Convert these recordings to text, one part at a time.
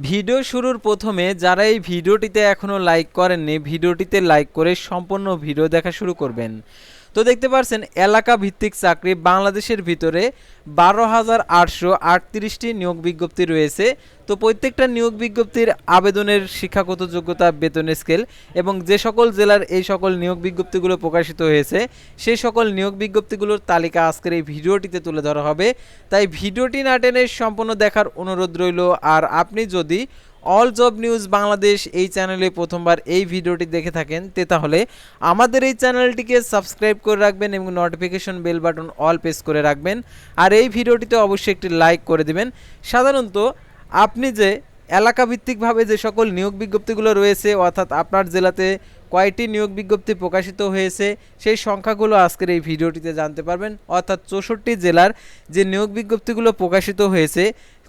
Video শুরুর প্রথমে যারা এই ভিডিওটিতে এখনও লাইক করেননি, ভিডিওটিতে লাইক করে সম্পূর্ণ ভিডিও দেখা শুরু করবেন। তো দেখতে পাচ্ছেন এলাকা ভিত্তিক চাকরি বাংলাদেশের ভিতরে বারো হাজার আটশো আটত্রিশটি নিয়োগ বিজ্ঞপ্তি রয়েছে। তো প্রত্যেকটা নিয়োগ বিজ্ঞপ্তির আবেদনের শিক্ষাগত যোগ্যতা বেতনের স্কেল এবং যে সকল জেলার এই সকল নিয়োগ বিজ্ঞপ্তিগুলো প্রকাশিত হয়েছে, সেই সকল নিয়োগ বিজ্ঞপ্তিগুলোর তালিকা আজকের এই ভিডিওটিতে তুলে ধরা হবে। তাই ভিডিওটি না টেনে সম্পূর্ণ দেখার অনুরোধ রইল, আর আপনি যদি অল জব নিউজ বাংলাদেশ এই চ্যানেলে প্রথমবার এই ভিডিওটি দেখে থাকেন, তে তাহলে আমাদের এই চ্যানেলটিকে সাবস্ক্রাইব করে রাখবেন এবং notification bell button all press করে রাখবেন। আর এই ভিডিওটিতে অবশ্যই একটি লাইক করে দিবেন। সাধারণত আপনি যে এলাকা ভিত্তিকভাবে যে সকল নিয়োগ বিজ্ঞপ্তিগুলো রয়েছে, অর্থাৎ আপনার জেলাতে কয়টি নিয়োগ বিজ্ঞপ্তি প্রকাশিত হয়েছে, সেই সংখ্যাগুলো আজকের এই ভিডিওটিতে জানতে পারবেন। অর্থাৎ চৌষট্টি জেলার যে নিয়োগ বিজ্ঞপ্তিগুলো প্রকাশিত হয়েছে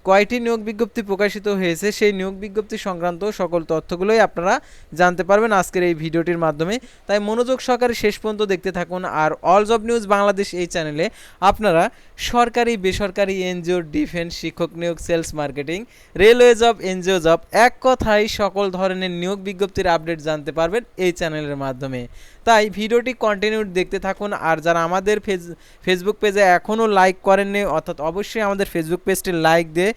কয়টি নিয়োগ বিজ্ঞপ্তি প্রকাশিত হয়েছে সেই নিয়োগ বিজ্ঞপ্তি সংক্রান্ত সকল তথ্যগুলোই আপনারা জানতে পারবেন আজকের এই ভিডিওটির মাধ্যমে। তাই মনোযোগ সহকারে শেষ পর্যন্ত দেখতে থাকুন আর অল জব নিউজ বাংলাদেশ এই চ্যানেলে আপনারা সরকারি, বেসরকারি, এনজিও, ডিফেন্স, শিক্ষক নিয়োগ, sales marketing, railway job, NGO job এক কথায় সকল ধরনের নিয়োগ বিজ্ঞপ্তির আপডেট জানতে পারবেন এই চ্যানেলের মাধ্যমে। তাই ভিডিওটি কন্টিনিউ দেখতে থাকুন। আর যারা আমাদের ফেস ফেসবুক পেজে এখনও লাইক করেননি, অর্থাৎ অবশ্যই আমাদের ফেসবুক পেজটি লাইক দিয়ে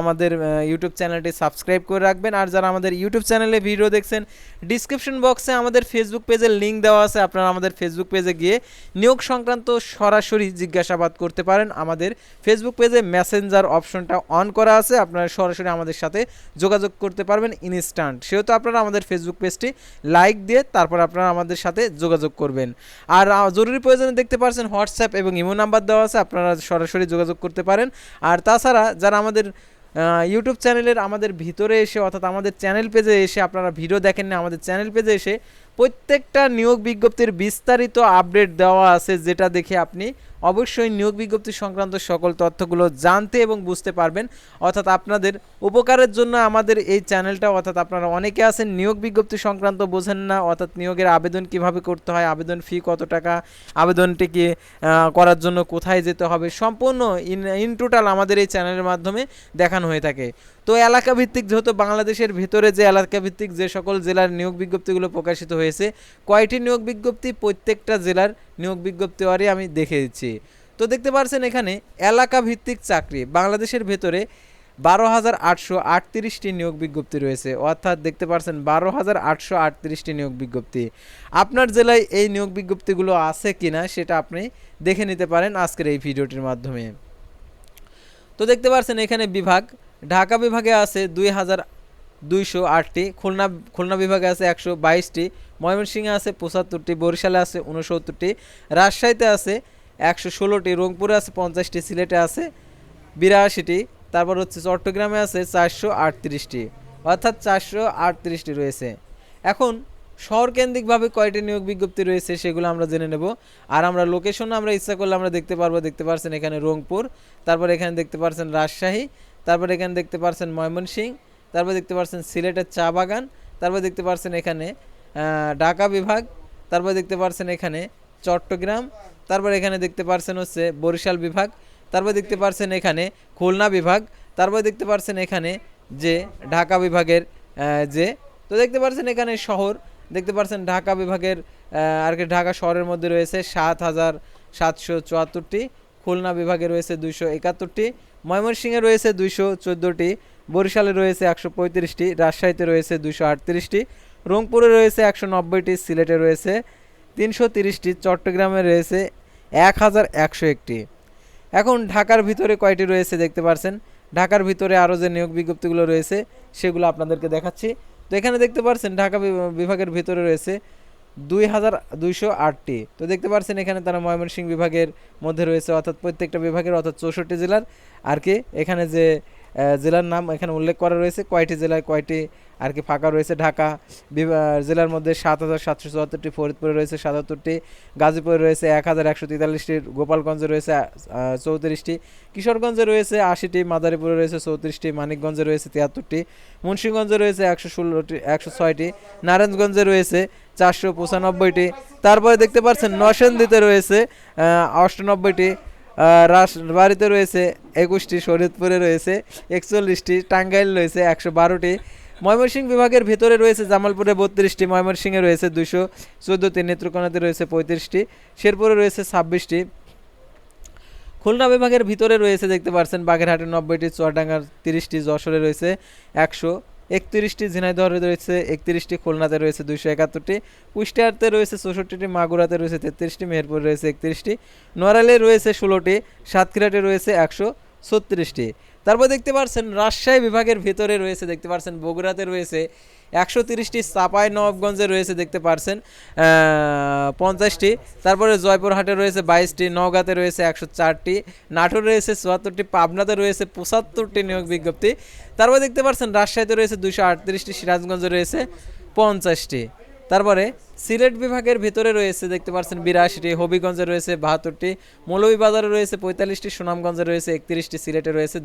আমাদের ইউটিউব চ্যানেলটি সাবস্ক্রাইব করে রাখবেন। আর যারা আমাদের ইউটিউব চ্যানেলে ভিডিও দেখছেন ডিসক্রিপশন বক্সে আমাদের ফেসবুক পেজের লিঙ্ক দেওয়া আছে। আপনারা আমাদের ফেসবুক পেজে গিয়ে নিয়োগ সংক্রান্ত সরাসরি জিজ্ঞাসাবাদ করতে পারেন। আমাদের ফেসবুক পেজে মেসেঞ্জার অপশনটা অন করা আছে। আপনারা সরাসরি আমাদের সাথে যোগাযোগ করতে পারবেন ইনস্ট্যান্ট সেহেতু আপনারা আমাদের ফেসবুক পেজটি লাইক দিয়ে, তারপর আপনারা আমাদের সাথে যোগাযোগ করবেন। আর জরুরি প্রয়োজনে দেখতে পারছেন হোয়াটসঅ্যাপ এবং ইমো নাম্বার দেওয়া আছে, আপনারা সরাসরি যোগাযোগ করতে পারেন। আর তাছাড়া, যারা আমাদের ইউটিউব চ্যানেলের আমাদের ভিতরে এসে, অর্থাৎ আমাদের চ্যানেল পেজে এসে আপনারা ভিডিও দেখেন না আমাদের চ্যানেল পেজে এসে প্রত্যেকটা নিয়োগ বিজ্ঞপ্তির বিস্তারিত আপডেট দেওয়া আছে, যেটা দেখে আপনি অবশ্যই নিয়োগ বিজ্ঞপ্তি সংক্রান্ত সকল তথ্যগুলো জানতে এবং বুঝতে পারবেন। অর্থাৎ আপনাদের উপকারের জন্য আমাদের এই চ্যানেলটা, অর্থাৎ আপনারা অনেকে আছেন, নিয়োগ বিজ্ঞপ্তি সংক্রান্ত বোঝেন না, অর্থাৎ নিয়োগের আবেদন কীভাবে করতে হয়, আবেদন ফি কত টাকা আবেদনটিকে করার জন্য কোথায় যেতে হবে, সম্পূর্ণ ইন ইন টোটাল আমাদের এই চ্যানেলের মাধ্যমে দেখানো হয়ে থাকে। তো এলাকা ভিত্তিক যেহেতু বাংলাদেশের ভিতরে যে এলাকা ভিত্তিক যে সকল জেলার নিয়োগ বিজ্ঞপ্তিগুলো প্রকাশিত হয়েছে, কয়টি নিয়োগ বিজ্ঞপ্তি প্রত্যেকটা জেলার নিয়োগ বিজ্ঞপ্তি ওয়ারি আমি দেখে দিচ্ছি। তো দেখতে পাচ্ছেন এখানে এলাকা ভিত্তিক চাকরি, বাংলাদেশের ভেতরে বারো হাজার আটশো আটত্রিশটি নিয়োগ বিজ্ঞপ্তি রয়েছে, অর্থাৎ দেখতে পাচ্ছেন বারো হাজার আটশো আটত্রিশটি নিয়োগ বিজ্ঞপ্তি। আপনার জেলায় এই নিয়োগ বিজ্ঞপ্তিগুলো আছে কিনা সেটা আপনি দেখে নিতে পারেন আজকের এই ভিডিওটির মাধ্যমে। তো দেখতে পাচ্ছেন এখানে বিভাগ ঢাকা বিভাগে আছে দুই হাজার দুইশো আটটি, খুলনা খুলনা বিভাগে আছে একশো বাইশটি, ময়মনসিংহে আছে পঁচাত্তরটি, বরিশালে আছে উনসত্তরটি রাজশাহীতে আছে একশো ষোলোটি, রংপুরে আছে পঞ্চাশটি, সিলেটে আছে বিরাশিটি, তারপর হচ্ছে চট্টগ্রামে আছে চারশো আটত্রিশটি, অর্থাৎ চারশো আটত্রিশটি রয়েছে। এখন শহরকেন্দ্রিকভাবে কয়টি নিয়োগ বিজ্ঞপ্তি রয়েছে সেগুলো আমরা জেনে নেব। আর আমরা লোকেশন আমরা ইচ্ছা করলে আমরা দেখতে পারব, দেখতে পারছেন এখানে রংপুর, তারপর এখানে দেখতে পারছেন রাজশাহী তারপর এখানে দেখতে পারছেন ময়মনসিংহ তারপর দেখতে পারছেন সিলেটের চা বাগান, তারপর দেখতে পারছেন এখানে ঢাকা বিভাগ, তারপর দেখতে পারছেন এখানে চট্টগ্রাম, তারপর এখানে দেখতে পারছেন হচ্ছে বরিশাল বিভাগ, তারপর দেখতে পারছেন এখানে খুলনা বিভাগ, তারপর দেখতে পারছেন এখানে যে ঢাকা বিভাগের যে, তো দেখতে পারছেন এখানে শহর, দেখতে পারছেন ঢাকা বিভাগের আর কি ঢাকা শহরের মধ্যে রয়েছে সাত হাজার সাতশো চুয়াত্তরটি, খুলনা বিভাগে রয়েছে দুইশো একাত্তরটি ময়মনসিংহে রয়েছে দুইশো চোদ্দোটি, বরিশালে রয়েছে একশো পঁয়ত্রিশটি, রাজশাহীতে রয়েছে দুইশো আটত্রিশটি, রংপুরে রয়েছে একশো নব্বইটি, সিলেটে রয়েছে তিনশো তিরিশটি, চট্টগ্রামে রয়েছে এক হাজার একশো একটি। এখন ঢাকার ভিতরে কয়টি রয়েছে দেখতে পারছেন? ঢাকার ভিতরে আরও যে নিয়োগ বিজ্ঞপ্তিগুলো রয়েছে, সেগুলো আপনাদেরকে দেখাচ্ছি। তো এখানে দেখতে পারছেন, ঢাকা বিভাগের ভিতরে রয়েছে দুই হাজার দুইশো আটটি। তো দেখতে পারছেন এখানে তারা ময়মনসিংহ বিভাগের মধ্যে রয়েছে, অর্থাৎ প্রত্যেকটা বিভাগের, অর্থাৎ চৌষট্টি জেলার আর কি। এখানে যে জেলার নাম এখানে উল্লেখ করা রয়েছে। কয়টি জেলায় কয়টি আর কি ফাঁকা রয়েছে? ঢাকা জেলার মধ্যে সাত হাজার সাতশো চুয়াত্তরটি, ফরিদপুরে রয়েছে সাতাত্তরটি, গাজীপুরে রয়েছে এক হাজার একশো তেতাল্লিশটি, গোপালগঞ্জে রয়েছে চৌত্রিশটি, কিশোরগঞ্জে রয়েছে আশিটি, মাদারীপুরে রয়েছে চৌত্রিশটি, মানিকগঞ্জে রয়েছে তিয়াত্তরটি, মুন্সিগঞ্জে রয়েছে একশো ষোলোটি, একশো ছয়টি, নারায়ণগঞ্জে রয়েছে চারশো পঁচানব্বইটি। তারপরে দেখতে পাচ্ছেন নরসিংদীতে রয়েছে অষ্টানব্বইটি রাজবাড়িতে রয়েছে একুশটি, শরীয়তপুরে রয়েছে একচল্লিশটি, টাঙ্গাইল রয়েছে একশো বারোটি। ময়মনসিংহ বিভাগের ভিতরে রয়েছে জামালপুরে বত্রিশটি, ময়মনসিংহে রয়েছে দুশো চোদ্দোটি, নেত্রকোনাতে রয়েছে পঁয়ত্রিশটি, শেরপুরে রয়েছে ছাব্বিশটি। খুলনা বিভাগের ভিতরে রয়েছে, দেখতে পাচ্ছেন বাগেরহাটে নব্বইটি, চুয়াডাঙ্গার তিরিশটি, যশোরে রয়েছে একশো। একত্রিশটি ঝিনাইদহে রয়েছে, একত্রিশটি খুলনাতে রয়েছে দুইশো একাত্তরটি, কুষ্টিয়াতে রয়েছে চৌষট্টিটি, মাগুরাতে রয়েছে তেত্রিশটি, মেহেরপুরে রয়েছে একত্রিশটি নোয়ারালে রয়েছে ষোলোটি, সাতক্ষীরাতে রয়েছে একশো ছত্রিশটি। তারপর দেখতে পাচ্ছেন রাজশাহী বিভাগের ভিতরে রয়েছে, দেখতে পাচ্ছেন বগুড়াতে রয়েছে, একশো তিরিশটি চাপাই নবাবগঞ্জে রয়েছে, দেখতে পাচ্ছেন পঞ্চাশটি। তারপরে জয়পুরহাটে রয়েছে বাইশটি, নওগাঁতে রয়েছে একশো চারটি, নাটোর রয়েছে চুয়াত্তরটি, পাবনাতে রয়েছে পঁচাত্তরটি নিয়োগ বিজ্ঞপ্তি। তারপর দেখতে পাচ্ছেন রাজশাহীতে রয়েছে দুশো আটত্রিশটি, সিরাজগঞ্জে রয়েছে পঞ্চাশটি। তারপরে সিলেট বিভাগের ভিতরে রয়েছে, দেখতে পাচ্ছেন, বিরাশিটি, হবিগঞ্জে রয়েছে বাহাত্তরটি, মৌলভীবাজারে রয়েছে পঁয়তাল্লিশটি, সুনামগঞ্জে রয়েছে একত্রিশটি, সিলেটে রয়েছে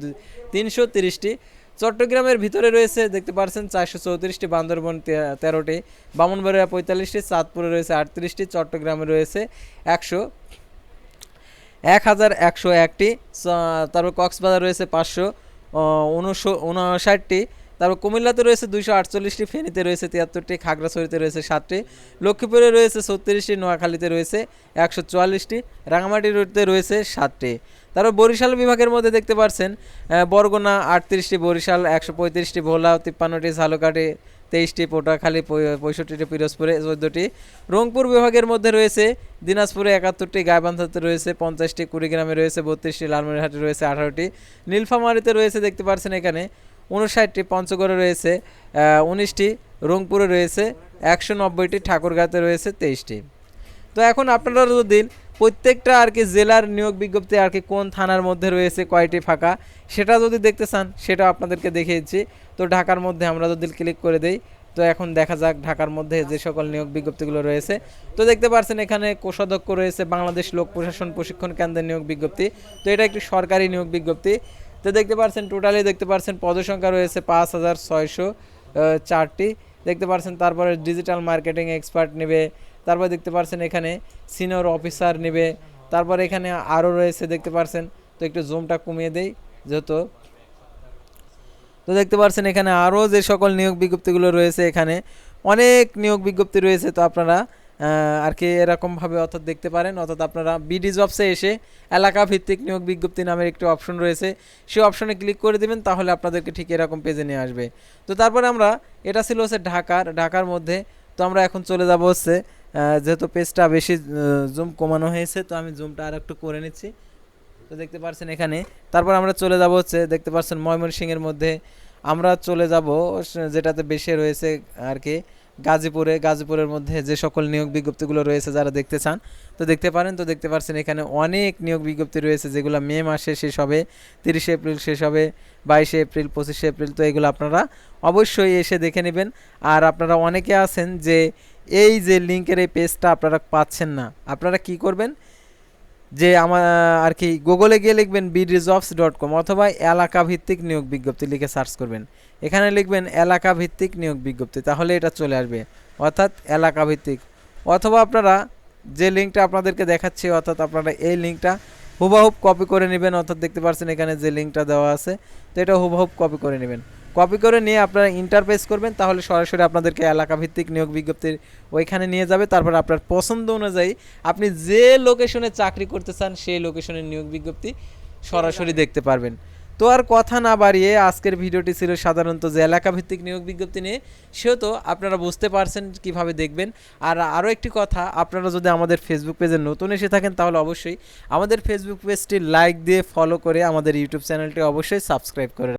তিনশো তিরিশটি, চট্টগ্রামের ভিতরে রয়েছে, দেখতে পাচ্ছেন, চারশো চৌত্রিশটি, বান্দরবন তেরোটি, বামনবাড়িয়া পঁয়তাল্লিশটি চাঁদপুরে রয়েছে আটত্রিশটি, চট্টগ্রামে রয়েছে একশো এক হাজার একশো একটি তারপর কক্সবাজার রয়েছে পাঁচশো উনশো উনষাটটি তারপর কুমিল্লাতে রয়েছে দুইশো আটচল্লিশটি, ফেনীতে রয়েছে তিয়াত্তরটি, খাগড়াছড়িতে রয়েছে সাতটি লক্ষ্মীপুরে রয়েছে ছত্রিশটি, নোয়াখালীতে রয়েছে একশো চুয়াল্লিশটি রাঙামাটিতে রয়েছে সাতটি তারপর বরিশাল বিভাগের মধ্যে দেখতে পাচ্ছেন বরগুনা আটত্রিশটি, বরিশাল একশো পঁয়ত্রিশটি, ভোলা তিপ্পান্নটি, ঝালকাঠি তেইশটি, পটুয়াখালী পঁয়ষট্টিটি, পিরোজপুরে চোদ্দোটি। রংপুর বিভাগের মধ্যে রয়েছে দিনাজপুরে একাত্তরটি, গাইবান্ধাতে রয়েছে পঞ্চাশটি, কুড়িগ্রামে রয়েছে বত্রিশটি, লালমনিরহাটে রয়েছে আঠারোটি, নীলফামারিতে রয়েছে দেখতে পাচ্ছেন এখানে উনষাটটি পঞ্চগড়ে রয়েছে উনিশটি রংপুরে রয়েছে, একশো নব্বইটি ঠাকুরগাঁতে রয়েছে, তেইশটি। তো এখন আপনারা যদি প্রত্যেকটা আর কি জেলার নিয়োগ বিজ্ঞপ্তি আর কি কোন থানার মধ্যে রয়েছে, কয়টি ফাঁকা, সেটা যদি দেখতে চান, সেটা আপনাদেরকে দেখিয়েছি। তো ঢাকার মধ্যে আমরা যদি ক্লিক করে দেই, তো এখন দেখা যাক ঢাকার মধ্যে যে সকল নিয়োগ বিজ্ঞপ্তিগুলো রয়েছে। তো দেখতে পাচ্ছেন এখানে কোষাধ্যক্ষ রয়েছে, বাংলাদেশ লোক প্রশাসন প্রশিক্ষণ কেন্দ্রের নিয়োগ বিজ্ঞপ্তি। তো এটা একটি সরকারি নিয়োগ বিজ্ঞপ্তি। তো দেখতে পাচ্ছেন টোটালি দেখতে পাচ্ছেন পদসংখ্যা রয়েছে পাঁচ হাজার ছয়শো চারটি। দেখতে পাচ্ছেন তারপরে ডিজিটাল মার্কেটিং এক্সপার্ট নেবে, তারপর দেখতে পাচ্ছেন এখানে সিনিয়র অফিসার নেবে, তারপর এখানে আরও রয়েছে, দেখতে পাচ্ছেন তো একটু জুমটা কমিয়ে দেই, যেহেতু। তো দেখতে পাচ্ছেন এখানে আরও যে সকল নিয়োগ বিজ্ঞপ্তিগুলো রয়েছে এখানে, অনেক নিয়োগ বিজ্ঞপ্তি রয়েছে, তো আপনারা আর কি এরকমভাবে অর্থাৎ দেখতে পারেন। অর্থাৎ আপনারা বিডি জবসে এসে এলাকা ভিত্তিক নিয়োগ বিজ্ঞপ্তি নামের একটি অপশন রয়েছে। সেই অপশনে ক্লিক করে দিবেন, তাহলে আপনাদেরকে ঠিক এরকম পেজে নিয়ে আসবে। তো তারপরে আমরা, এটা ছিল হচ্ছে ঢাকার ঢাকার মধ্যে। তো আমরা এখন চলে যাব হচ্ছে যেহেতু পেজটা বেশি জুম কমানো হয়েছে, তো আমি জুমটা আর একটু করে নিচ্ছি। তো দেখতে পাচ্ছেন এখানে। তারপর আমরা চলে যাব হচ্ছে, দেখতে পাচ্ছেন ময়মনসিংহের মধ্যে। আমরা চলে যাব, যেটাতে বেশি রয়েছে আর কি। গাজীপুরে, গাজীপুরের মধ্যে যে সকল নিয়োগ বিজ্ঞপ্তিগুলো রয়েছে যারা দেখতে চান, তো দেখতে পারেন, তো দেখতে পাচ্ছেন এখানে অনেক নিয়োগ বিজ্ঞপ্তি রয়েছে, যেগুলো মে মাসে শেষ হবে, তিরিশে এপ্রিল শেষ হবে, বাইশে এপ্রিল, পঁচিশে এপ্রিল, তো এগুলো আপনারা অবশ্যই এসে দেখে নেবেন। আর আপনারা অনেকে আছেন যে এই যে লিঙ্কের এই পেজটা আপনারা পাচ্ছেন না, আপনারা কি করবেন? যে আমার, আর কি গুগলে গিয়ে লিখবেন বিডিজবস ডট কম অথবা এলাকা ভিত্তিক নিয়োগ বিজ্ঞপ্তি লিখে সার্চ করবেন। এখানে লিখবেন এলাকা ভিত্তিক নিয়োগ বিজ্ঞপ্তি, তাহলে এটা চলে আসবে। অর্থাৎ এলাকা ভিত্তিক অথবা আপনারা যে লিঙ্কটা আপনাদেরকে দেখাচ্ছি, অর্থাৎ আপনারা এই লিঙ্কটা হুবাহুব কপি করে নেবেন। অর্থাৎ দেখতে পাচ্ছেন এখানে যে লিঙ্কটা দেওয়া আছে, তো এটা হুবাহুব কপি করে নেবেন। কপি করে নিয়ে আপনারা ইন্টারফেস করবেন তাহলে সরাসরি আপনাদেরকে এলাকা ভিত্তিক নিয়োগ বিজ্ঞপ্তির ওইখানে নিয়ে যাবে। তারপর আপনার পছন্দ অনুযায়ী আপনি যে লোকেশনে চাকরি করতে চান সেই লোকেশনের নিয়োগ বিজ্ঞপ্তি সরাসরি দেখতে পারবেন। তো আর কথা না বাড়িয়ে আজকের ভিডিওটি ছিল সাধারণত যে এলাকা ভিত্তিক নিয়োগ বিজ্ঞপ্তি নিয়ে সেহেতু আপনারা বুঝতে পারছেন কীভাবে দেখবেন। আর আরও একটি কথা আপনারা যদি আমাদের ফেসবুক পেজে নতুন এসে থাকেন তাহলে অবশ্যই আমাদের ফেসবুক পেজটি লাইক দিয়ে ফলো করে আমাদের ইউটিউব চ্যানেলটি অবশ্যই সাবস্ক্রাইব করে